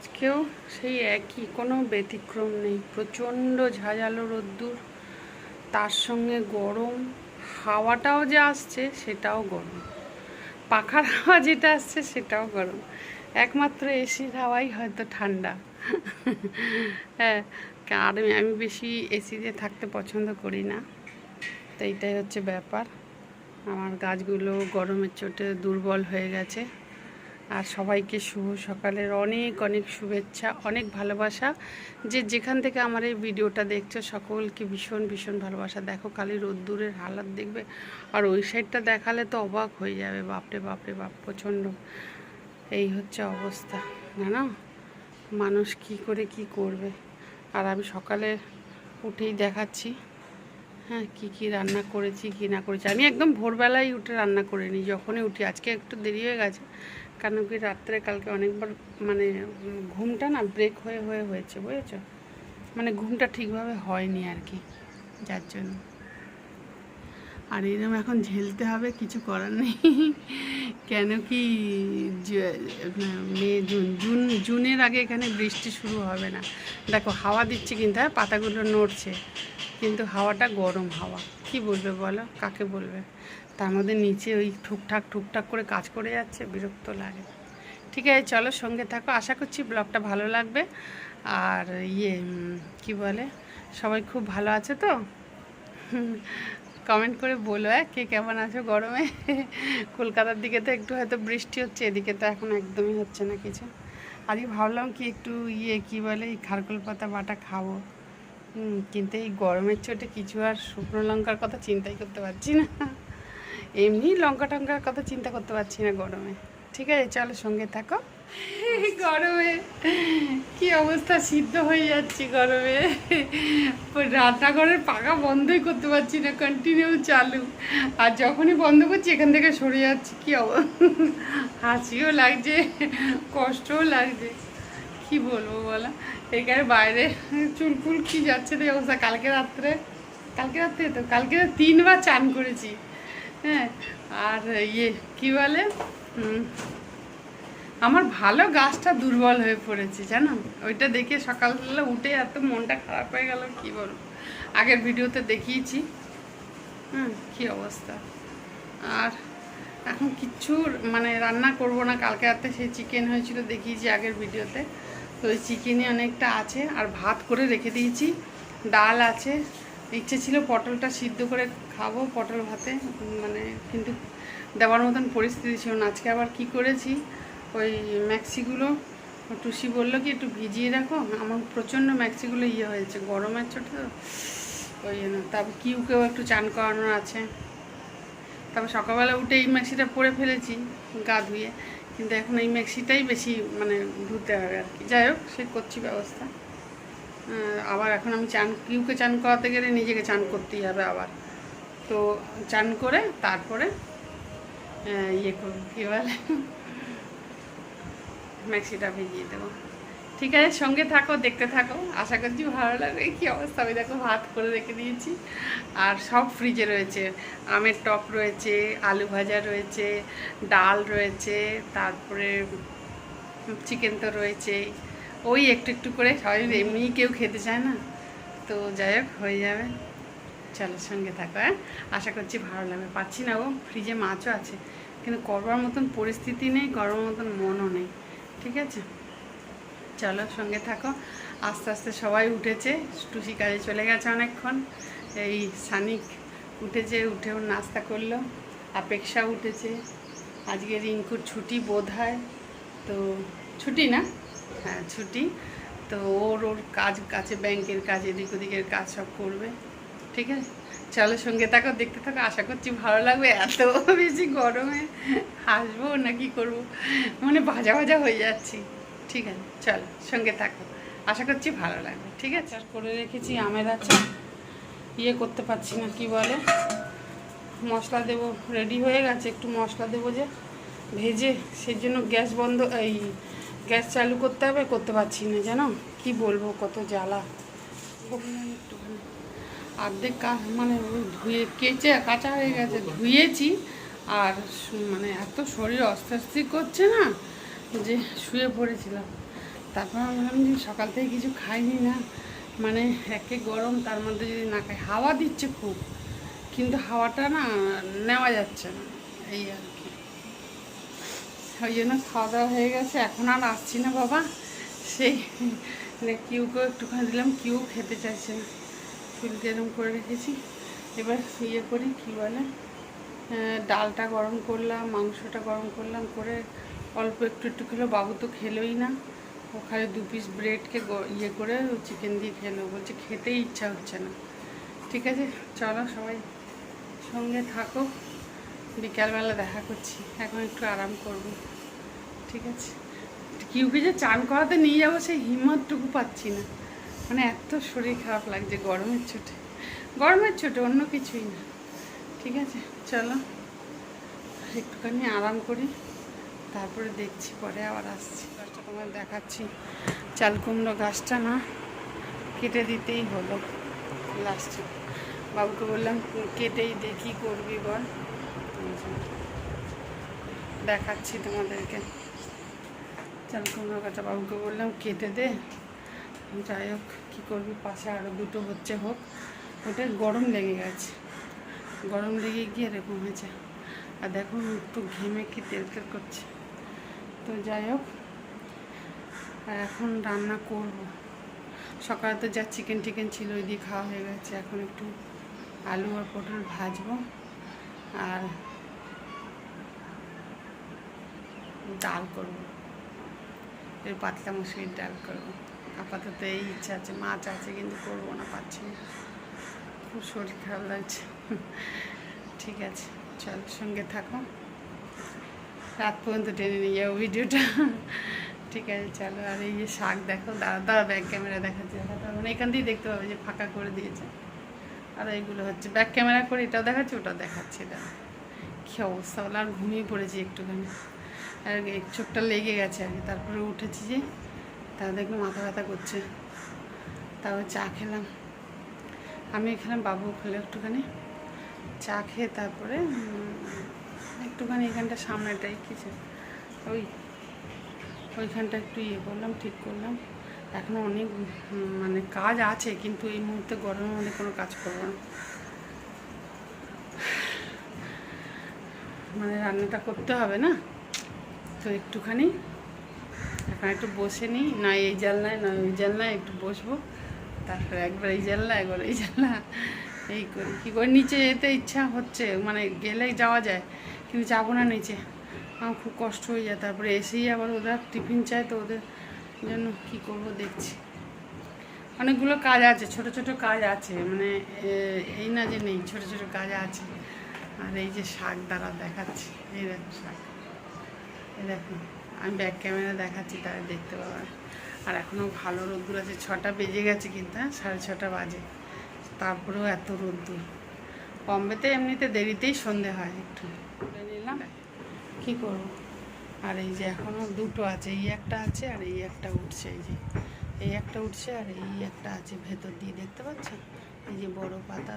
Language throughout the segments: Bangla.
আজকেও সেই একই, কোনো ব্যতিক্রম নেই। প্রচণ্ড ঝাঁঝালো রোদ্দুর, তার সঙ্গে গরম। হাওয়াটাও যে আসছে, সেটাও গরম। পাখার হাওয়া যেটা আসছে, সেটাও গরম। একমাত্র এসির হাওয়াই হয়তো ঠান্ডা। হ্যাঁ আর আমি- বেশি এসিতে থাকতে পছন্দ করি না। তো এইটাই হচ্ছে ব্যাপার। আমার গাছগুলো গরমের চোটে দুর্বল হয়ে গেছে। আর সবাইকে শুভ সকালের অনেক অনেক শুভেচ্ছা, অনেক ভালোবাসা। যে যেখান থেকে আমার এই ভিডিওটা দেখছ, সকলকে ভীষণ ভীষণ ভালোবাসা। দেখো কালি রোদ্দুরের হালাত দেখবে আর ওই সাইডটা দেখালে তো অবাক হয়ে যাবে। বাপরে বাপরে, বাপ, প্রচণ্ড। এই হচ্ছে অবস্থা, জানো? মানুষ কি করে কি করবে? আর আমি সকালে উঠেই দেখাচ্ছি হ্যাঁ কি কি রান্না করেছি, কি না করেছি। আমি একদম ভোরবেলায় উঠে রান্না করে নিই, যখনই উঠি। আজকে একটু দেরি হয়ে গেছে। কেন কি রাত্রে কালকে অনেকবার মানে ঘুমটা না ব্রেক হয়ে হয়ে হয়েছে, বুঝেছ? মানে ঘুমটা ঠিকভাবে হয়নি আর কি, যার জন্য। আর এরকম এখন ঝেলতে হবে, কিছু করার নেই। কেন কি মে, জুন জুন, জুনের আগে এখানে বৃষ্টি শুরু হবে না। দেখো, হাওয়া দিচ্ছে কিন্তু হ্যাঁ পাতাগুলো নড়ছে। কিন্তু হাওয়াটা গরম হাওয়া। কি বলবে বলো? কাকে বলবে? তার মধ্যে নিচে ওই ঠুকঠাক ঠুকঠাক করে কাজ করে যাচ্ছে, বিরক্ত লাগে। ঠিক আছে, চলো সঙ্গে থাকো। আশা করছি ব্লগটা ভালো লাগবে। আর ইয়ে কি বলে, সবাই খুব ভালো আছে তো? কমেন্ট করে বলো হ্যাঁ কে কেমন আছো গরমে? কলকাতার দিকে তো একটু হয়তো বৃষ্টি হচ্ছে, এদিকে তো এখন একদমই হচ্ছে না কিছু। আজকে ভাবলাম কি একটু ইয়ে কি বলে, এই খারকোল পাতা বাটা খাব। কিন্তু এই গরমের চোটে কিছু আর শুকনো লঙ্কার কথা চিন্তাই করতে পারছি না। এমনি লঙ্কা টঙ্কার কথা চিন্তা করতে পারছি না গরমে। ঠিক আছে, চলো সঙ্গে থাকো। গরমে কি অবস্থা? সিদ্ধ হয়ে যাচ্ছি গরমে। রান্নাঘরের পাকা বন্ধই করতে পারছি না কন্টিনিউ চালু। আর যখনই বন্ধ করছি, এখান থেকে সরে যাচ্ছি, কি হাসিও লাগছে, কষ্টও লাগছে। কি বলব বলো? এখানে বাইরে চুলকুল কি যাচ্ছে রে অবস্থা? কালকে রাত্রে কালকে রাত্রে তো, কালকে তিনবার চান করেছি। হ্যাঁ আর ইয়ে কি বলে? আমার ভালো গাছটা দুর্বল হয়ে পড়েছে, জানো? ওইটা দেখে সকালবেলা উঠে এত মনটা খারাপ হয়ে গেল, কি বলব? আগের ভিডিওতে দেখিয়েছি। হুম, কি অবস্থা? আর এখন কিচ্ছু মানে রান্না করব না, কালকে রাতে সেই চিকেন হয়েছিল দেখিয়েছি আগের ভিডিওতে। তো ওই চিকেনই অনেকটা আছে, আর ভাত করে রেখে দিয়েছি। ডাল আছে ইচ্ছে ছিল পটলটা সিদ্ধ করে খাব, পটল ভাতে মানে কিন্তু দেওয়ার মতন পরিস্থিতি ছিল না। আজকে আবার কি করেছি? ওই ম্যাক্সিগুলো, টুসি বলল কি, একটু ভিজিয়ে রাখো। আমার প্রচণ্ড ম্যাক্সিগুলো ইয়ে হয়েছে, গরমের ছোটো তো ওই জন্য। তারপর কিউকেও একটু চান করানোর আছে। তারপর সকালবেলা উঠে এই ম্যাক্সিটা পরে ফেলেছি, গা ধুয়ে। কিন্তু এখন এই ম্যাক্সিটাই বেশি মানে ধুতে হবে আর কি। যাই হোক, সে করছি ব্যবস্থা। আবার এখন আমি চান, কিউকে চান করাতে গেলে নিজেকে চান করতেই হবে আবার। তো চান করে তারপরে ইয়ে করব, কী বলে? ম্যাক্সিটা ভিজিয়ে দেবো। ঠিক আছে, সঙ্গে থাকো, দেখতে থাকো। আশা করছি ভালো লাগবে। কি অবস্থা? আমি দেখো ভাত করে রেখে দিয়েছি। আর সব ফ্রিজে রয়েছে। আমের টক রয়েছে, আলু ভাজা রয়েছে, ডাল রয়েছে, তারপরে চিকেন তো রয়েছে ওই একটু একটু করে সবাই এমনি কেউ খেতে চায় না। তো যাই হোক, হয়ে যাবে। চলো, সঙ্গে থাকো হ্যাঁ? আশা করছি ভালো লাগবে। পাচ্ছি না ও ফ্রিজে মাছও আছে। কিন্তু করবার মতন পরিস্থিতি নেই করবার মতন মনও নেই। ঠিক আছে? চলো, সঙ্গে থাকো। আস্তে আস্তে সবাই উঠেছে। টুসি কাজে চলে গেছে অনেকক্ষণ। এই সানিক উঠেছে, উঠে ওর নাস্তা করল। আপেক্ষা উঠেছে। আজকে রিঙ্কুর ছুটি বোধ হয় তো, ছুটি না? হ্যাঁ ছুটি। তো ওর ওর কাজ, কাছে ব্যাংকের কাজ, এদিক ওদিকের কাজ সব করবে। ঠিক আছে? চলো সঙ্গে থাকো, দেখতে থাকো। আশা করছি ভালো লাগবে। এত বেশি গরমে হাসবো না কি করব? মানে ভাজা ভাজা হয়ে যাচ্ছি। ঠিক আছে, চলো সঙ্গে থাকো। আশা করছি ভালো লাগবে। ঠিক আছে? আর করে রেখেছি আমের আচার। ইয়ে করতে পারছি না, কি বলে? মশলা দেবো রেডি হয়ে গেছে। একটু মশলা দেবো যে, ভেজে সেই জন্য গ্যাস বন্ধ, এই গ্যাস চালু করতে হবে, করতে পারছি না, জানো? কি বলব, কত জ্বালা। অর্ধেক কা- মানে ধুয়ে, কেচে, কাঁচা হয়ে গেছে, ধুয়েছি। আর মানে এত শরীর অস্বস্তি করছে না যে শুয়ে পড়েছিলাম। তারপর আমি বললাম যে সকাল থেকে কিছু খাইনি না। মানে একে গরম, তার মধ্যে যদি না খাই, হাওয়া দিচ্ছে খুব। কিন্তু হাওয়াটা না নেওয়া যাচ্ছে না। এই আর কি। ওই জন্য খাওয়া দাওয়া হয়ে গেছে। এখন আর আসছি না বাবা। সেই মানে কিউকেও একটুখানি দিলাম, কিউ খেতে চাইছে না। চুলকে এরকম করে রেখেছি। এবার ইয়ে করি, কী বলে? ডালটা গরম করলাম, মাংসটা গরম করলাম, করে অল্প একটু একটু খেলো। বাবু তো খেলোই না। ওখানে দু পিস ব্রেডকে ইয়ে করে চিকেন দিয়ে খেলো বলছে, খেতেই ইচ্ছা হচ্ছে না। ঠিক আছে, চলো সবাই সঙ্গে থাকো। বিকালবেলা দেখা করছি। এখন একটু আরাম করব। ঠিক আছে? কিউকে যে চান করাতে নিয়ে যাব সেই হিম্মতটুকু পাচ্ছি না। মানে এত শরীর খারাপ লাগছে গরমের ছোটে গরমের ছোটে অন্য কিছুই না। ঠিক আছে? চলো। একটুখানি আরাম করি। তারপরে দেখছি, পরে আবার আসছি। গাছটা তোমার দেখাচ্ছি। চাল কুমড়ো গাছটা না কেটে দিতেই হলো। লাস্টে বাবুকে বললাম, কেটেই দেখি করবি বল? দেখাচ্ছি তোমাদেরকে। চাল, কুমড়ো গাছটা বাবুকে বললাম, কেটে দে। যাই হোক, কী করবি? পাশে আরও দুটো হচ্ছে হোক। ওটা গরম লেগে গেছে। গরম লেগে গিয়ে এরকম হয়েছে। আর দেখো, একটু ঘেমে কি তেল তেল করছে। তো যাই হোক, আর এখন রান্না করব। সকালে তো যা চিকেন টিকেন ছিল, ওই দিয়ে খাওয়া হয়ে গেছে। এখন একটু আলু আর পটল ভাজবো। আর ডাল করব। এই পাতলা মুসুরির ডাল করব। আপাতত এই ইচ্ছা আছে, মাছ আছে কিন্তু করব না, পাচ্ছি না। খুব শরীর খারাপ লাগছে। ঠিক আছে, চল সঙ্গে থাকো। রাত পর্যন্ত টেনে নিয়ে যাব ভিডিওটা। ঠিক আছে, চলো। আর এই যে শাক দেখো, দাঁড়া দাঁড়া ব্যাক ক্যামেরা দেখাচ্ছে। দেখাতে মানে এখান দিয়েই দেখতে পাবে যে ফাঁকা করে দিয়েছে। আর এইগুলো হচ্ছে ব্যাক ক্যামেরা করে এটাও দেখাচ্ছে, ওটাও দেখাচ্ছে। দাঁড়া, কী অবস্থা বলে? আর ঘুমিয়ে পড়েছি একটুখানি। আর চোখটা লেগে গেছে আর কি। তারপরে উঠেছি যে তা দেখল মাথা ব্যথা করছে। তারপর চা খেলাম। আমি এখানে বাবু খেলে একটুখানি। চা খেয়ে তারপরে একটুখানি এখানটা সামনেটাই কিছু। ওই, ওইখানটা একটু ইয়ে করলাম, ঠিক করলাম। এখন অনেক মানে কাজ আছে, কিন্তু এই মুহূর্তে গরমের মধ্যে কোনো কাজ করব না। মানে রান্নাটা করতে হবে না? তো একটুখানি। এখন একটু বসে নিই। না এই জানলায়, না ওই জানলায় একটু বসবো। তারপরে একবার এই জানলা, একবার এই জানলা। এই করি। কী করে? নিচে যেতে ইচ্ছা হচ্ছে মানে গেলে যাওয়া যায়, কিন্তু যাব না নিচে। আমার খুব কষ্ট হয়ে যায়। তারপরে এসেই আবার ওরা টিফিন চায়, তো ওদের জন্য কী করব দেখছি। অনেকগুলো কাজ আছে, ছোট ছোট কাজ আছে। মানে এই না যে নেই, ছোট ছোট কাজ আছে। আর এই যে শাক দ্বারা দেখাচ্ছি। এই দেখো শাক। দেখো, আমি ব্যাক ক্যামেরা দেখাচ্ছি তারা দেখতে পাবে। আর এখনও ভালো রোদ্দুর আছে, ছটা বেজে গেছে কিন্তু হ্যাঁ সাড়ে ছটা বাজে। তারপরেও এত রোদ্দুর। বম্বেতে এমনিতে দেরিতেই সন্ধে হয় একটু। নিলাম কী করব? আর এই যে এখনও দুটো আছে, এই একটা আছে আর এই একটা উঠছে, এই যে। এই একটা উঠছে আর এই একটা আছে ভেতর দিয়ে, দেখতে পাচ্ছ? এই যে বড় পাতা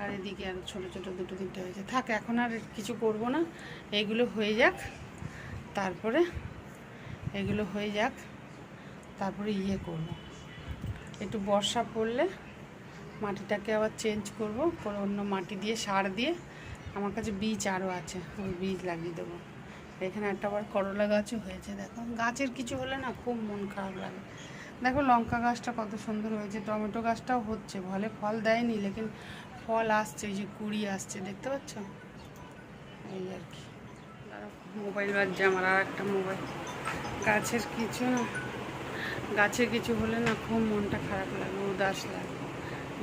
আর এদিকে আর ছোটো ছোটো দুটো তিনটে হয়েছে। থাক, এখন আর কিছু করব না। এইগুলো হয়ে যাক। তারপরে এগুলো হয়ে যাক। তারপরে ইয়ে করব। একটু বর্ষা পড়লে মাটিটাকে আবার চেঞ্জ করব, করে অন্য মাটি দিয়ে সার দিয়ে আমার কাছে বীজ আরও আছে, ওই বীজ লাগিয়ে দেবো। এখানে একটা আবার করলা গাছও হয়েছে, দেখো। গাছের কিছু হলে না খুব মন খারাপ লাগে। দেখো লঙ্কা গাছটা কত সুন্দর হয়েছে, টমেটো গাছটাও হচ্ছে ফলে ফল দেয়নি, লেকিন ফল আসছে এই যে কুড়ি আসছে, দেখতে পাচ্ছ? এই আর কি। মোবাইল বাজছে আমার আর একটা মোবাইল। গাছের কিছু না, গাছের কিছু হলে না খুব মনটা খারাপ লাগে, উদাস লাগে।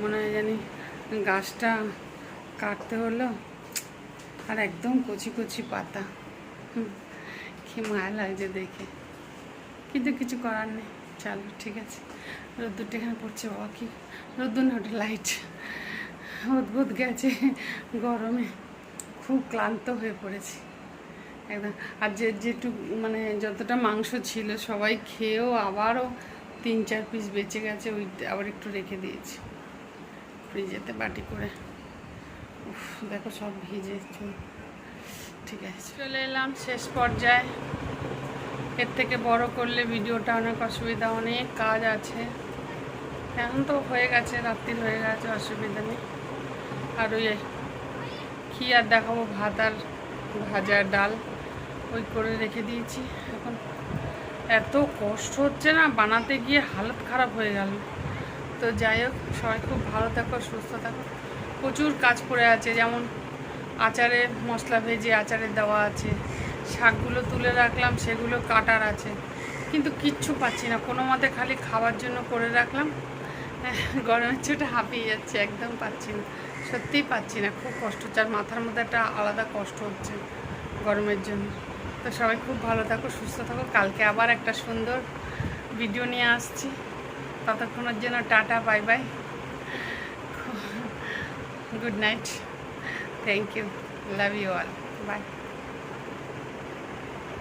মনে হয় জানি গাছটা কাটতে হলো, আর একদম কচি কচি পাতা। কি মায়া লাগছে দেখে। কিন্তু কিছু করার নেই, চলো, ঠিক আছে। রোদ্দুরটা এখানে পড়ছে, বাবা, কি? রোদ্দুর না, ওটা লাইট অদ্ভুত গেছে গরমে, খুব ক্লান্ত হয়ে পড়েছি। একদম। আর যে যেটুকু মানে যতটা মাংস ছিল সবাই খেয়েও আবারও তিন চার পিস বেঁচে গেছে, ওই আবার একটু রেখে দিয়েছি। ফ্রিজেতে বাটি করে। উফ, দেখো সব ভিজে ঠিক আছে। চলে এলাম শেষ পর্যায়ে। এর থেকে বড় করলে ভিডিওটা অনেক অসুবিধা, অনেক কাজ আছে। এখন তো হয়ে গেছে রাত্রির হয়ে গেছে, অসুবিধা নেই। আর ওই কী আর দেখাবো, ভাত আর ভাজা ডাল। ওই করে রেখে দিয়েছি। এখন এত কষ্ট হচ্ছে না, বানাতে গিয়ে হালত খারাপ হয়ে গেল। তো যাই হোক, সবাই খুব ভালো থাকো, সুস্থ থাকো। প্রচুর কাজ পড়ে আছে, যেমন আচারে মশলা ভেজে আচারে দেওয়া আছে, শাকগুলো তুলে রাখলাম, সেগুলো কাটার আছে। কিন্তু কিচ্ছু পাচ্ছি না, কোনো মতে খালি খাওয়ার জন্য করে রাখলাম। গরমের চোটে হাঁপিয়ে যাচ্ছে, একদম পাচ্ছি না। সত্যিই পাচ্ছি না, খুব কষ্ট হচ্ছে, আর মাথার মধ্যে একটা আলাদা কষ্ট হচ্ছে গরমের জন্য। তো সবাই খুব ভালো থাকো, সুস্থ থাকো। কালকে আবার একটা সুন্দর ভিডিও নিয়ে আসছি। ততক্ষণের জন্য tata bye bye good night thank you love you all bye